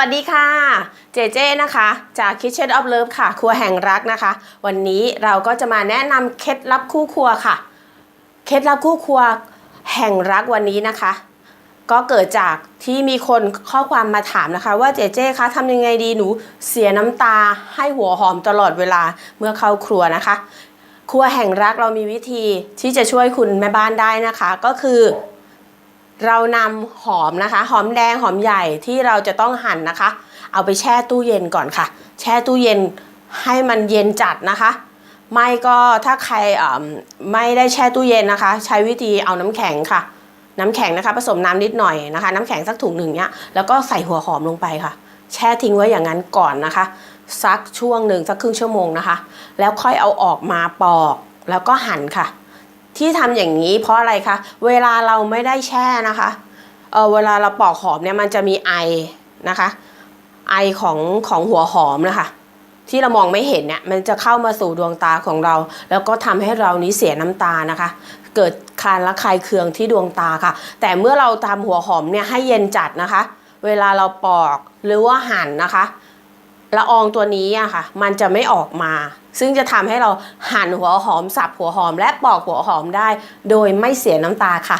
วัสดีค่ะ เจเจนะคะ จาก Kitchen of Love ค่ะ ครัวแห่งรักนะคะ วันนี้เราก็จะมาแนะนำเคล็ดลับคู่ครัวค่ะ เคล็ดลับคู่ครัวแห่งรักวันนี้นะคะ ก็เกิดจากที่มีคนข้อความมาถามนะคะ ว่าเจเจคะทำยังไงดีหนูเสียน้ำตาให้หัวหอมตลอดเวลาเมื่อเข้าครัวนะคะ ครัวแห่งรักเรามีวิธีที่จะช่วยคุณแม่บ้านได้นะคะ ก็คือ เรานำหอมนะคะ หอมแดงหอมใหญ่ที่เราจะต้องหั่นนะคะ เอาไปแช่ตู้เย็นก่อนค่ะ แช่ตู้เย็นให้มันเย็นจัดนะคะ ไม่ก็ถ้าใครไม่ได้แช่ตู้เย็นนะคะ ใช้วิธีเอาน้ำแข็งค่ะ น้ำแข็งนะคะผสมน้ำนิดหน่อยนะคะ น้ำแข็งสักถุงหนึ่งเนี้ยแล้วก็ใส่หัวหอมลงไปค่ะ แช่ทิ้งไว้อย่างนั้นก่อนนะคะ สักช่วงหนึ่งสักครึ่งชั่วโมงนะคะ แล้วค่อยเอาออกมาปอกแล้วก็หั่นค่ะ ที่ทำอย่างนี้ เพราะอะไรคะ เวลาเราไม่ได้แช่นะคะ เออเวลาเราปอกหอมเนี่ยมันจะมีไอนะคะ ไอของของหัวหอมนะคะ ที่เรามองไม่เห็นเนี่ยมันจะเข้ามาสู่ดวงตาของเรา แล้วก็ทำให้เรานี้เสียน้ำตานะคะ เกิดคานระคายเคืองที่ดวงตาค่ะ แต่เมื่อเราทำหัวหอมเนี่ยให้เย็นจัดนะคะ เวลาเราปอกหรือว่าหั่นนะคะ ละอองตัวนี้อะค่ะ มันจะไม่ออกมา ซึ่งจะทำให้เราหั่นหัวหอมสับหัวหอมและปอกหัวหอมได้ โดยไม่เสียน้ำตาค่ะ